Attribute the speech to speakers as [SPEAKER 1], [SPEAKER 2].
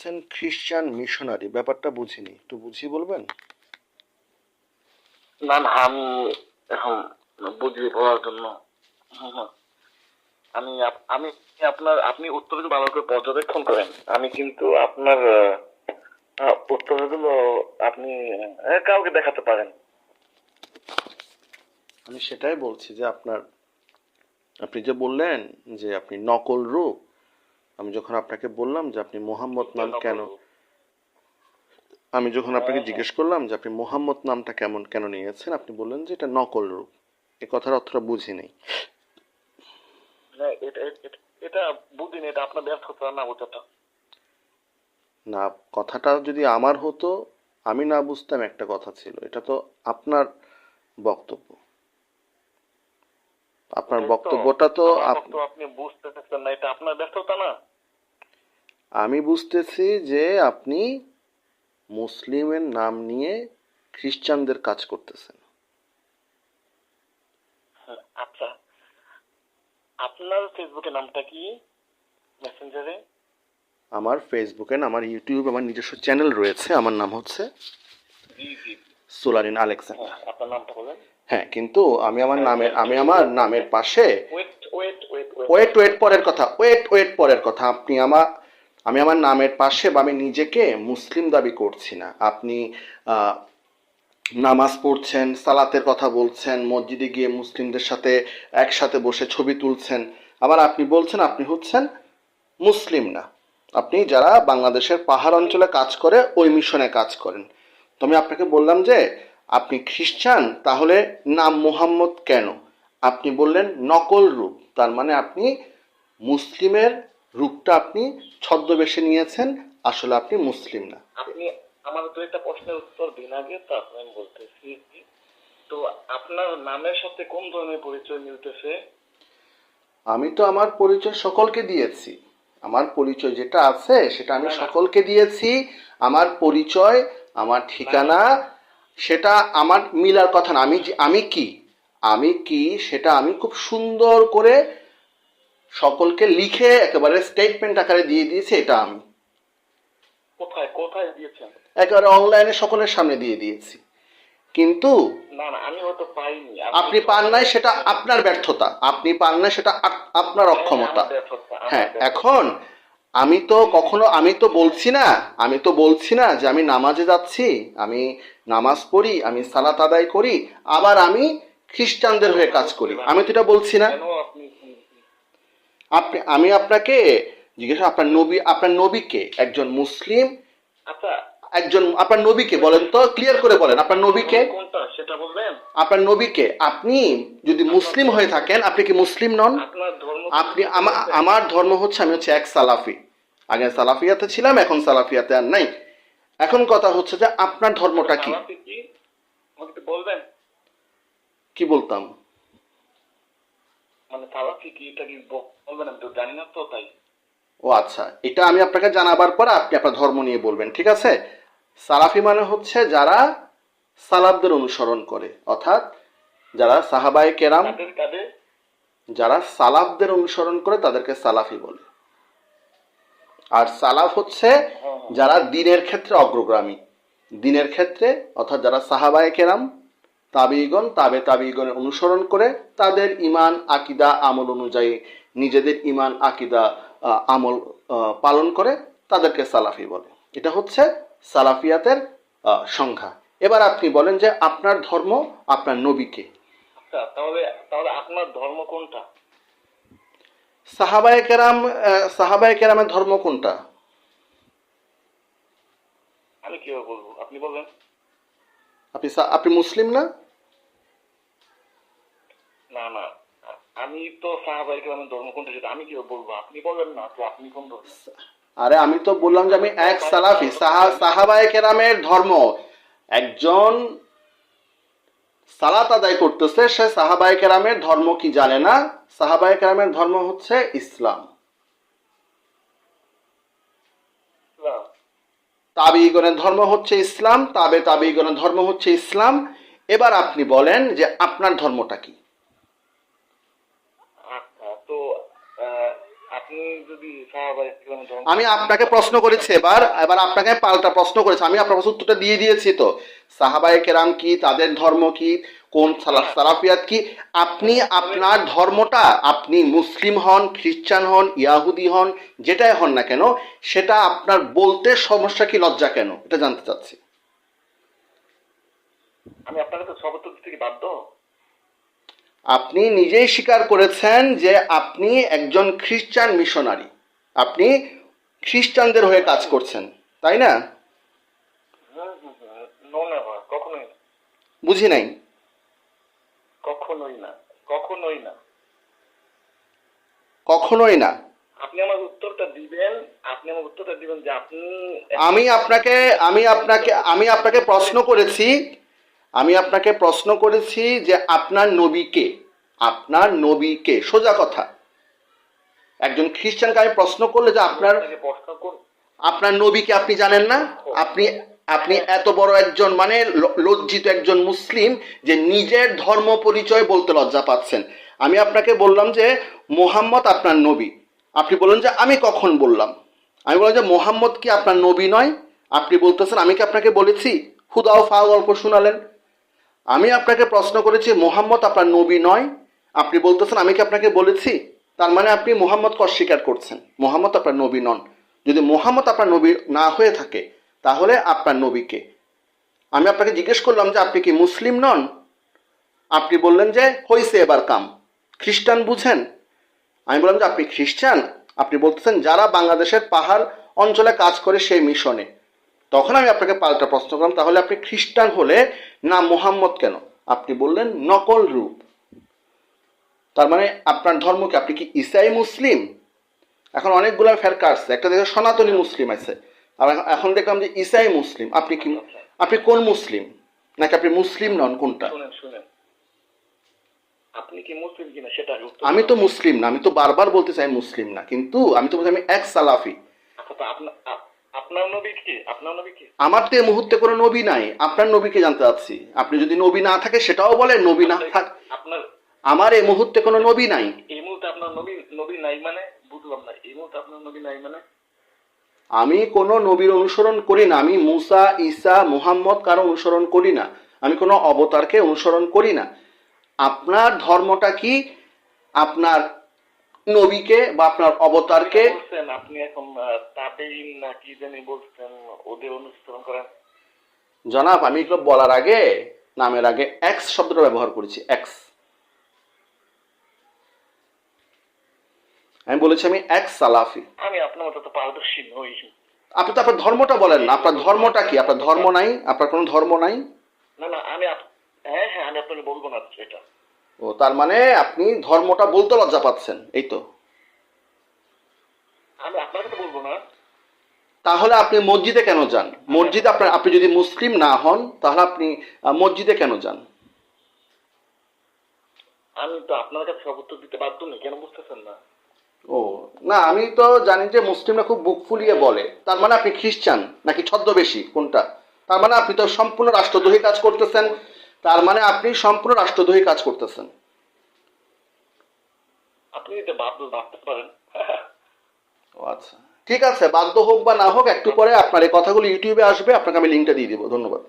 [SPEAKER 1] বলছেন খ্রিস্টান মিশনারি ব্যাপারটা বুঝিনি। একটু বুঝিয়ে বলবেন?
[SPEAKER 2] না না আমি এখন বুঝিয়ে বলার জন্য। আমি আমি আপনার আপনি উত্তরগুলো ভালো করে পর্যবেক্ষণ করেন। আমি কিন্তু আপনার উত্তরগুলো আপনি কাউকে দেখাতে পারেন।
[SPEAKER 1] আমি সেটাই বলছি যে আপনার আপনি যে বললেন যে আপনি নকল রূপ আমি যখন আপনাকে বললাম যে আপনি মোহাম্মদ নাম কেন আমি যখন আপনাকে জিজ্ঞেস করলাম যে আপনি মোহাম্মদ নামটা কেমন কেন নিয়েছেন আপনি বললেন যে এটা নকল রূপ। এ কথার অর্থটা বুঝি নেই।
[SPEAKER 2] না, এটা এটা- এটা বুঝিনি এটা আপনার ব্যর্থতা না বোঝাটা।
[SPEAKER 1] না কথাটা যদি আমার হতো আমি না বুঝতাম একটা কথা ছিল। এটা তো আপনার বক্তব্য। আপনার বক্তব্যটা তো
[SPEAKER 2] আপনি বুঝতে পারছেন না এটা আপনার ব্যর্থতা না।
[SPEAKER 1] আমি বুঝতেছি যে আপনি মুসলিমের নাম নিয়ে খ্রিস্টানদের কাজ করতেছেন।
[SPEAKER 2] হ্যাঁ, আচ্ছা। আপনার ফেসবুকের নামটা কি? মেসেঞ্জারে
[SPEAKER 1] আমার ফেসবুকে আমার ইউটিউব আমার নিজস্ব চ্যানেল রয়েছে আমার নাম হচ্ছে সোলারিন আলেকজান্ডার
[SPEAKER 2] হ্যাঁ, আপনার নামটা বলেন।
[SPEAKER 1] হ্যাঁ কিন্তু আমি আমার নামের আমি আমার নামের পাশে
[SPEAKER 2] ওয়েট ওয়েট
[SPEAKER 1] পরের কথা ওয়েট ওয়েট পরের কথা আপনি আমার আমি আমার নামের পাশে বা আমি নিজেকে মুসলিম দাবি করছি না। আপনি নামাজ পড়ছেন সালাতের কথা বলছেন মসজিদে গিয়ে মুসলিমদের সাথে একসাথে বসে ছবি তুলছেন আবার আপনি বলছেন আপনি হচ্ছেন মুসলিম না। আপনি যারা বাংলাদেশের পাহাড় অঞ্চলে কাজ করে ওই মিশনে কাজ করেন। তো আমি আপনাকে বললাম যে আপনি খ্রিস্টান তাহলে নাম মোহাম্মদ কেন? আপনি বললেন নকল রূপ তার মানে আপনি মুসলিমের রূপটা আপনি ছদ্মবেশে নিয়েছেন আসলে আপনি মুসলিম না।
[SPEAKER 2] আপনি আমার তো একটা প্রশ্নের উত্তর দিন আগে তারপর আমি বলতেছি তো আপনার নামের সাথে কোন ধরনের পরিচয় মিলতেছে?
[SPEAKER 1] আমি তো আমার পরিচয় সকলকে দিয়েছি। আমার পরিচয় যেটা আছে সেটা আমি সকলকে দিয়েছি। আমার পরিচয় আমার ঠিকানা সেটা আমার মিলার কথা না। আমি আমি কি? আমি কি? সেটা আমি খুব সুন্দর করে সকলকে লিখে একেবারে স্টেটমেন্ট আকারে দিয়ে দিয়েছি এটা আমি।
[SPEAKER 2] কোথায় কোথায় দিয়েছেন?
[SPEAKER 1] একেবারে অনলাইনে সকলের সামনে দিয়ে দিয়েছি। কিন্তু
[SPEAKER 2] না না আমি
[SPEAKER 1] আপনি পান নাই সেটা আপনার ব্যর্থতা। আপনি পান নাই সেটা আপনার অক্ষমতা।
[SPEAKER 2] ব্যর্থতা, আমার
[SPEAKER 1] হ্যাঁ এখন আমি তো কখনো আমি তো বলছি না আমি তো বলছি না যে আমি নামাজে যাচ্ছি আমি নামাজ পড়ি আমি সালাত আদায় করি আবার আমি খ্রিস্টানদের হয়ে কাজ করি। আমি তো এটা বলছি না।
[SPEAKER 2] আপনি
[SPEAKER 1] আমি আপনাকে জিজ্ঞেস আপনার নবী আপনার নবীকে একজন মুসলিম
[SPEAKER 2] আচ্ছা।
[SPEAKER 1] একজন আপনার নবীকে বলেন তো ক্লিয়ার করে বলেন আপনার নবীকে।
[SPEAKER 2] সেটা বলবেন?
[SPEAKER 1] আপনার নবীকে আপনি যদি মুসলিম হয়ে থাকেন আপনি কি মুসলিম নন? আপনি আমার ধর্ম হচ্ছে আমি হচ্ছে এক সালাফি। আগে সালাফিয়াতে ছিলাম এখন সালাফিয়াতে আর নাই। এখন কথা হচ্ছে যে আপনার ধর্মটা কি?
[SPEAKER 2] বলবেন?
[SPEAKER 1] কি বলতাম?
[SPEAKER 2] মানে সালাফি কি এটা কি বলবেন? আমি তো জানি না তো তাই।
[SPEAKER 1] ও আচ্ছা এটা আমি আপনাকে জানাবার পর আপনি আপনার ধর্ম নিয়ে বলবেন ঠিক আছে? সালাফি মানে হচ্ছে যারা সালাফদের অনুসরণ করে অর্থাৎ যারা সাহাবায়ে কেরাম যারা সালাফদের অনুসরণ করে তাদেরকে সালাফি বলে। আর সালাফ হচ্ছে যারা দিনের ক্ষেত্রে অগ্রগামী। দিনের ক্ষেত্রে অর্থাৎ যারা সাহাবায়ে কেরাম তাবিগণ তাবে তাবিগণের অনুসরণ করে তাদের ইমান আকিদা আমল অনুযায়ী নিজেদের ইমান আকিদা আহ, আমল পালন করে তাদেরকে সালাফি বলে। এটা হচ্ছে সালাফিয়াতের আহ, সংজ্ঞা এবার আপনি বলেন যে আপনার ধর্ম আপনার নবীকে।
[SPEAKER 2] আচ্ছা তাহলে তাহলে আপনার ধর্ম কোনটা?
[SPEAKER 1] সাহাবায়ে কেরাম সাহাবায়ে কেরামের ধর্ম কোনটা?
[SPEAKER 2] আমি কীভাবে বলব? আপনি বলবেন
[SPEAKER 1] আপনি আপনি মুসলিম না?
[SPEAKER 2] না না। আমি তো সাহাবাই কেরামের ধর্ম কোনটা সেটা আমি কীভাবে বলব? আপনি বলেন না তো আপনি কোন ধর্ম?
[SPEAKER 1] আরে আমি তো বললাম যে আমি এক সালাফি সাহা- সাহাবায়ে কেরামের ধর্ম। একজন সালাত আদায় করতেছে সে সাহাবাই কেরামের ধর্ম কি জানে না? সাহাবাই কেরামের ধর্ম হচ্ছে ইসলাম।
[SPEAKER 2] ইসলাম।
[SPEAKER 1] তাবিগণের ধর্ম হচ্ছে ইসলাম তাবে তাবিগণের ধর্ম হচ্ছে ইসলাম। এবার আপনি বলেন যে আপনার ধর্মটা কি
[SPEAKER 2] আচ্ছা তো আহ, আপনি যদি সাহাবাই কিরাম ধর্ম
[SPEAKER 1] আমি আপনাকে প্রশ্ন করেছি এবার এবার আপনাকে পাল্টা প্রশ্ন করেছি। আমি আপনার কাছে উত্তরটা দিয়ে দিয়েছি তো। সাহাবায়ে কেরাম কি তাদের ধর্ম কি কোন সালা- সালাফিয়াত কি? আপনি আপনার ধর্মটা আপনি মুসলিম হন খ্রিস্টান হন ইয়াহুদি হন যেটাই হন না কেন সেটা আপনার বলতে সমস্যা কি লজ্জা কেন? এটা জানতে চাচ্ছি।
[SPEAKER 2] আমি আপনার কাছে সব কি বাধ্য।
[SPEAKER 1] আপনি নিজেই স্বীকার করেছেন যে আপনি একজন খ্রিস্টান মিশনারি। আপনি খ্রিস্টানদের হয়ে কাজ করছেন তাই না? বুঝি নাই?
[SPEAKER 2] কখনোই না কখনোই না।
[SPEAKER 1] কখনোই না।
[SPEAKER 2] আপনি আমার উত্তরটা দিবেন আপনি আমার উত্তরটা দিবেন যে আপনি
[SPEAKER 1] আমি আপনাকে আমি আপনাকে আমি আপনাকে প্রশ্ন করেছি আমি আপনাকে প্রশ্ন করেছি যে আপনার নবীকে আপনার নবীকে সোজা কথা। একজন খ্রিস্টানকে আমি প্রশ্ন করলে যে আপনার আপনার নবীকে আপনি জানেন না? আপনি আপনি এত বড় একজন মানে লজ্জিত একজন মুসলিম যে নিজের ধর্ম পরিচয় বলতে লজ্জা পাচ্ছেন। আমি আপনাকে বললাম যে মোহাম্মদ আপনার নবী। আপনি বললেন যে আমি কখন বললাম? আমি বললাম যে মোহাম্মদ কি আপনার নবী নয়? আপনি বলতেছেন, আমি কি আপনাকে বলেছি? হুদাও ফা গল্প শোনালেন। আমি আপনাকে প্রশ্ন করেছি, মোহাম্মদ আপনার নবী নয়? আপনি বলতেছেন, আমি কি আপনাকে বলেছি? তার মানে আপনি মোহাম্মদকে অস্বীকার করছেন, মোহাম্মদ আপনার নবী নন। যদি মোহাম্মদ আপনার নবী না হয়ে থাকে, তাহলে আপনার নবীকে আমি আপনাকে জিজ্ঞেস করলাম যে, আপনি কি মুসলিম নন? আপনি বললেন যে, হইছে এবার কাম। খ্রিস্টান বুঝেন? আমি বললাম যে, আপনি খ্রিস্টান? আপনি বলতেছেন, যারা বাংলাদেশের পাহাড় অঞ্চলে কাজ করে, সেই মিশনে। তখন আমি আপনাকে পাল্টা প্রশ্ন করলাম তাহলে আপনি খ্রিস্টান হলে না মোহাম্মদ কেন? আপনি বললেন নকল রূপ। তার মানে আপনার ধর্ম কি? আপনি কি ইসাই মুসলিম? এখন অনেকগুলো ফেরকা আসছে। একটা দেখে সনাতনী মুসলিম আছে। আর এখন- দেখলাম যে ইসাই মুসলিম। আপনি কি আপনি কোন মুসলিম? নাকি আপনি মুসলিম নন? কোনটা? আমি তো মুসলিম না। আমি তো বারবার বলতে চাই মুসলিম না। কিন্তু আমি তো বলছি আমি এক সালাফি।
[SPEAKER 2] আচ্ছা আপনার নবী কি? আপনার নবী কি?
[SPEAKER 1] আমার তো এই মুহূর্তে কোনো নবী নাই। আপনার নবীকে জানতে চাচ্ছি। আপনি যদি নবী না থাকে সেটাও বলেন নবী না থাক।
[SPEAKER 2] আপনার
[SPEAKER 1] আমার এই মুহূর্তে কোনো নবী নাই।
[SPEAKER 2] এই মুহূর্তে আপনার নবী নবী নাই মানে? বুঝলাম না। এই মুহূর্তে আপনার নবী নাই মানে?
[SPEAKER 1] আমি কোনো নবীর অনুসরণ করি না। আমি মুসা ঈসা মুহাম্মদ কারও অনুসরণ করি না। আমি কোনো অবতারকে অনুসরণ করি না। আপনার ধর্মটা কি? আপনার নবীকে বা আপনার অবতারকে?
[SPEAKER 2] আপনি এখন তাবেইন না কি জানি বলছেন ওদের অনুসরণ করেন।
[SPEAKER 1] জনাব আমি এগুলো বলার আগে নামের আগে এক্স শব্দটা ব্যবহার করেছি এক্স। আমি বলেছি আমি এক্স সালাফি।
[SPEAKER 2] আমি আপনার মতো তো পারদর্শী নই।
[SPEAKER 1] আপনি তো আপনার ধর্মটা বলেন না আপনার ধর্মটা কি? আপনার ধর্ম নাই? আপনার কোনো ধর্ম নাই?
[SPEAKER 2] না না আমি হ্যাঁ হ্যাঁ আমি আপনাকে বলব না এটা
[SPEAKER 1] ও তার মানে আপনি ধর্মটা বলতে লজ্জা পাচ্ছেন এই তো।
[SPEAKER 2] আমি আপনাকে তো বলব না।
[SPEAKER 1] তাহলে আপনি মসজিদে কেন যান? মসজিদে আপনার আপনি যদি মুসলিম না হন তাহলে আপনি মসজিদে কেন যান?
[SPEAKER 2] আমি তো আপনার কাছে সব উত্তর দিতে বাধ্য নেই কেন বুঝতেছেন না?
[SPEAKER 1] ও না আমি তো জানি যে মুসলিমরা খুব বুক ফুলিয়ে বলে। তার মানে আপনি খ্রিস্টান নাকি ছদ্মবেশী কোনটা? তার মানে আপনি তো সম্পূর্ণ রাষ্ট্রদ্রোহী কাজ করতেছেন। তার মানে আপনি সম্পূর্ণ রাষ্ট্রদ্রোহী কাজ করতেছেন। ও আচ্ছা। ঠিক আছে বাধ্য হোক বা না হোক একটু পরে আপনার এই কথাগুলো ইউটিউবে আসবে আপনাকে আমি লিঙ্কটা দিয়ে দিব। ধন্যবাদ।